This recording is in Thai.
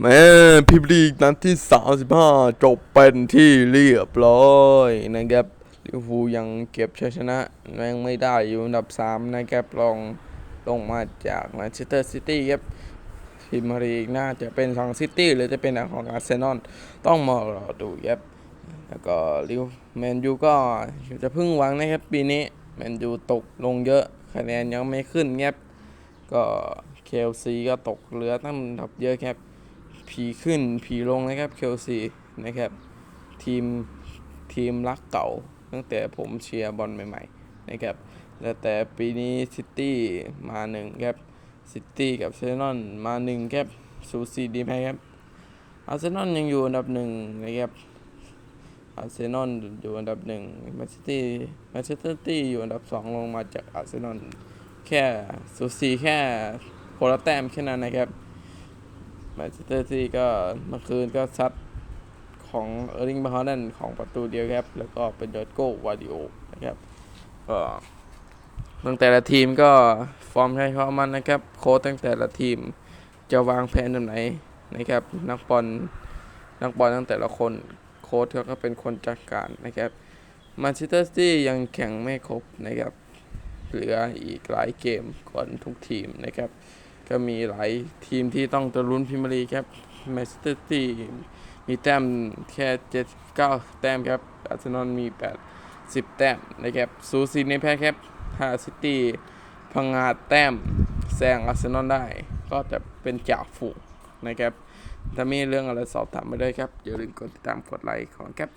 แม่พิมลีกนัดที่ 35 จบเป็นที่เรียบร้อยนะครับลิเวอร์พูลยังเก็บชัยชนะยังไม่ได้อยู่อันดับ 3 นะครับรองลงมาจากแมนเชสเตอร์ซิตี้ครับพิมพ์ลีกน่าจะเป็นของซิตี้หรือจะเป็นของอาร์เซนอลต้องมารอดูครับแล้วก็ลิวแมนยูก็จะพึ่งหวังนะครับปีนี้แมนยูตกลงเยอะคะแนนยังไม่ขึ้นครับก็เคลซีก็ตกเหลือตั้งอันดับเยอะครับ ผีขึ้นผีลงนะครับเคลซีนะครับ ทีมทีมรักเก่า ตั้งแต่ผมเชียร์บอลใหม่ๆนะครับแล้วแต่ปีนี้ซิตี้มาหนึ่งครับซิตี้กับเซนอนมาหนึ่งครับสูสีดีไหมครับอาร์เซนอลยังอยู่อันดับหนึ่งนะครับอาร์เซนอลอยู่อันดับหนึ่งแมนซิตี้แมนเชสเตอร์ซิตี้อยู่อันดับสองลงมาจากอาร์เซนอลแค่สูสีแค่คละแต้มแค่นั้นนะครับ แมนเชสเตอร์ซิตี้ก็เมื่อคืนก็ซัดของเออร์ลิงบาฮานันของประตูเดียวครับ แล้วก็เป็นยอดโก้วาดิโอนะครับก็ตั้งแต่ละทีมก็ฟอร์มใช้เขามันนะครับ โค้ชตั้งแต่ละทีมจะวางแผนแบบไหนนะครับ นักบอลนักบอลตั้งแต่ละคนโค้ชเขาก็เป็นคนจัดการนะครับมนเชสเตอร์ซิตี้ยังแข่งไม่ครบนะครับ เหลืออีกหลายเกมก่อนทุกทีมนะครับ ก็มีหลายทีมที่ต้องตะลุ้นพรีเมียร์ลีครับแมนเชสเตอร์ซิตี้มีแต้มแค่79แต้มครับอาร์เซนอลมี80แต้มนะครับซูซีในแพ้ครับถ้าซิตี้พังงาดแต้มแซงอาร์เซนอลได้ ก็จะเป็นจ่าฝูงนะครับถ้ามีเรื่องอะไรสอบถามมาได้ครับอย่าลืมกดติดตามกดไลค์ของครับ